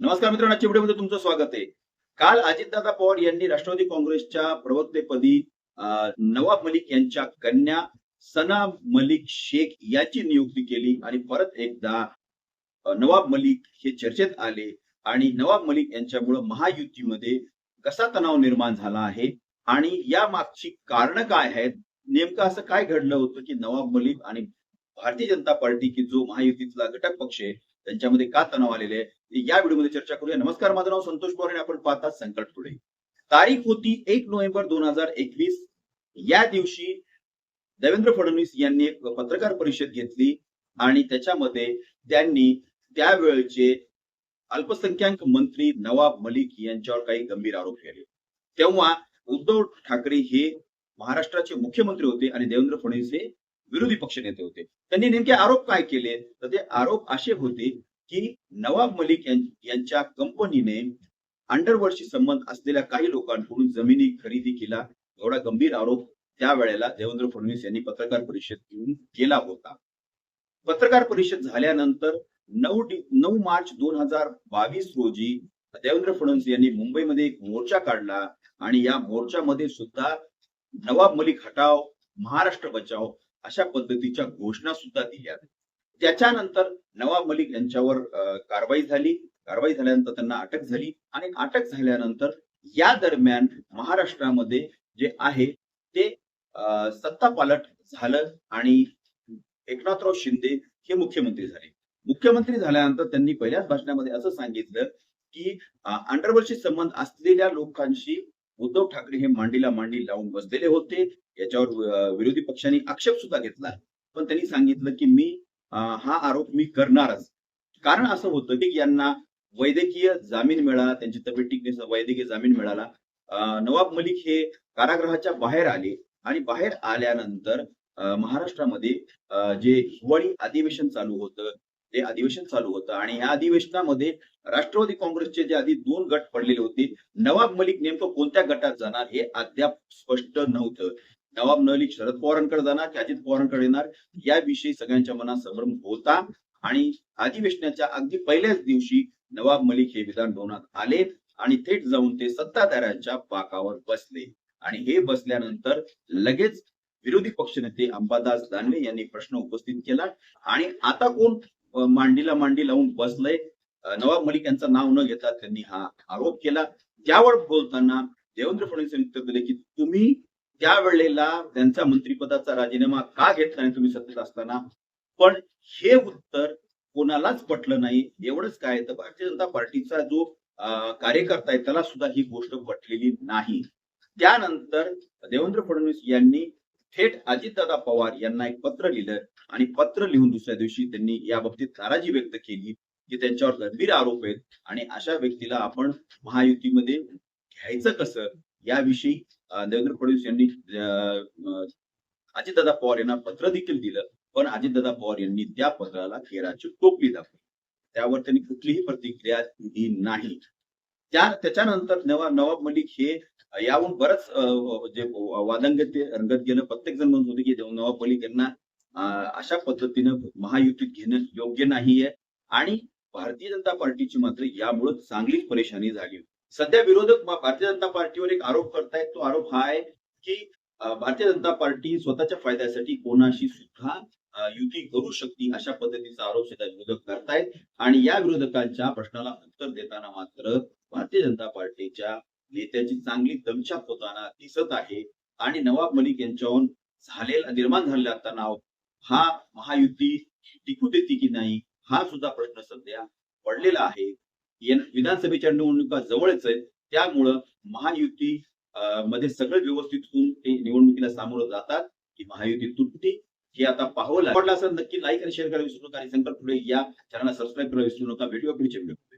नमस्कार मित्रांनो आजच्या व्हिडिओमध्ये तुमचं स्वागत आहे. काल अजितदादा पवार यांनी राष्ट्रवादी काँग्रेसच्या प्रवक्तेपदी नवाब मलिक यांच्या कन्या सना मलिक शेख याची नियुक्ती केली आणि परत एकदा नवाब मलिक हे चर्चेत आले आणि नवाब मलिक यांच्यामुळे महायुतीमध्ये कसा तणाव निर्माण झाला आहे आणि या मागची कारण काय आहेत? नेमकं असं काय घडलं होतं की नवाब मलिक आणि भारतीय जनता पार्टी की जो महायुतीतला घटक पक्ष आहे त्यांच्यामध्ये का तणाव आलेले आहे? या व्हिडिओमध्ये चर्चा करूया. नमस्कार माझं नाव संतोष पवार आणि आपण पाहतात संकट पुढे. तारीख होती एक नोव्हेंबर दोन हजार एकवीस. या दिवशी देवेंद्र फडणवीस यांनी एक पत्रकार परिषद घेतली आणि त्याच्यामध्ये त्यांनी त्यावेळचे अल्पसंख्याक मंत्री नवाब मलिक यांच्यावर काही गंभीर आरोप केले. तेव्हा उद्धव ठाकरे हे महाराष्ट्राचे मुख्यमंत्री होते आणि देवेंद्र फडणवीस हे विरोधी पक्ष नेते होते. त्यांनी नेमके आरोप काय केले? तर ते आरोप असे होते की नवाब मलिक यांच्या कंपनीने अंडरवर्ल्डशी संबंध असलेल्या काही लोकांकडून जमिनी खरेदी केला. एवढा गंभीर आरोप त्यावेळेला देवेंद्र फडणवीस यांनी पत्रकार परिषद घेऊन केला होता. पत्रकार परिषद झाल्यानंतर नऊ नऊ मार्च दोन हजार बावीस रोजी देवेंद्र फडणवीस यांनी मुंबईमध्ये एक मोर्चा काढला. आणि या मोर्चामध्ये सुद्धा नवाब मलिक हटाव महाराष्ट्र बचाव अशा पद्धतीच्या घोषणा सुद्धा दिल्या त्याच्यानंतर नवाब मलिक यांच्यावर कारवाई झाली. कारवाई झाल्यानंतर त्यांना अटक झाली आणि अटक झाल्यानंतर या दरम्यान महाराष्ट्रामध्ये जे आहे ते अ, सत्तापालट झालं आणि एकनाथराव शिंदे हे मुख्यमंत्री झाले. मुख्यमंत्री झाल्यानंतर त्यांनी पहिल्याच भाषणामध्ये असं सांगितलं की अंडरवर्ल्डशी संबंध असलेल्या लोकांशी उद्धव ठाकरे हे मांडीला मांडी लावून बसलेले होते. याच्यावर विरोधी पक्षांनी आक्षेप सुद्धा घेतला. पण त्यांनी सांगितलं की मी हा आरोप मी करणारच. कारण असं होतं की यांना वैद्यकीय जामीन मिळाला त्यांची तब्येत ठीक वैद्यकीय जामीन मिळाला. नवाब मलिक हे कारागृहाच्या बाहेर आले आणि बाहेर आल्यानंतर महाराष्ट्रामध्ये जे हिवाळी अधिवेशन चालू होतं ते अधिवेशन चालू होतं आणि या अधिवेशनामध्ये राष्ट्रवादी काँग्रेसचे जे आधी दोन गट पडलेले होते नवाब मलिक नेमकं कोणत्या गटात जाणार हे अद्याप स्पष्ट नव्हतं. नवाब मलिक शरद पवारांकडे जाणार की अजित पवारांकडे येणार याविषयी सगळ्यांच्या मनात संभ्रम होता आणि अधिवेशनाच्या अगदी पहिल्याच दिवशी नवाब मलिक हे विधानभवनात आले आणि थेट जाऊन ते सत्ताधाऱ्यांच्या पाकावर बसले. आणि हे बसल्यानंतर लगेच विरोधी पक्षनेते अंबादास दानवे यांनी प्रश्न उपस्थित केला आणि आता कोण मांडीला मांडी लावून बसलंय. नवाब मलिक यांचं नाव न घेता त्यांनी हा आरोप केला. त्यावर बोलताना देवेंद्र फडणवीस यांनी उत्तर दिले की तुम्ही त्यावेळेला त्यांचा मंत्रिपदाचा राजीनामा का घेतला नाही? तुम्ही सत्तेत असताना. पण हे उत्तर कोणालाच पटलं नाही. एवढंच काय तर भारतीय जनता पार्टीचा जो कार्यकर्ता आहे त्याला सुद्धा ही गोष्ट पटलेली नाही. त्यानंतर देवेंद्र फडणवीस यांनी थेट अजितदादा पवार यांना एक पत्र लिहिलं. आणि पत्र लिहून दुसऱ्या दिवशी त्यांनी या बाबतीत नाराजी व्यक्त केली की त्यांच्यावर गंभीर आरोप आहेत. आणि अशा व्यक्तीला आपण महायुतीमध्ये घ्यायचं कसं? याविषयी देवेंद्र फडणवीस यांनी अजितदादा पवार यांना पत्र देखील दिलं. पण अजितदादा पवार यांनी त्या पत्राला केराची टोपली दाखवली. त्यावर त्यांनी कुठलीही प्रतिक्रिया दिली नाही. त्या त्याच्यानंतर नवाब नवाब मलिक हे याहून बरंच जे वादंगत रंगत गेलं. प्रत्येक जण म्हणत होते की नवाब मलिक यांना अशा पद्धतीनं महायुतीत घेणं योग्य नाहीये. आणि भारतीय जनता पार्टीची मात्र यामुळे चांगलीच परेशानी झाली. सध्या विरोधक भारतीय जनता पार्टीवर एक आरोप करतायत. तो आरोप हा आहे की भारतीय जनता पार्टी स्वतःच्या फायद्यासाठी कोणाशी सुद्धा युती करू शकते अशा पद्धतीचा आरोप सध्या विरोधक करतायत. आणि या विरोधकांच्या प्रश्नाला उत्तर देताना मात्र भारतीय जनता पार्टीच्या नेत्याची चांगली दमछाक होताना दिसत आहे. आणि नवाब मलिक यांच्यावर झालेला निर्माण झालेला तणाव हा महायुती टिकू देते की नाही हा सुद्धा प्रश्न सध्या पडलेला आहे. विधानसभेच्या निवडणुका जवळच आहेत. त्यामुळं महायुती मध्ये सगळं व्यवस्थित होऊन ते निवडणुकीला सामोरं जातात. की महायुती तुटते हे आता पाहावं लागलं. असं नक्की लाईक आणि शेअर करायला विसरू नका. आणि संकल्प पुढे या. चॅनलला सबस्क्राईब करायला विसरू नका. व्हिडिओ पुढे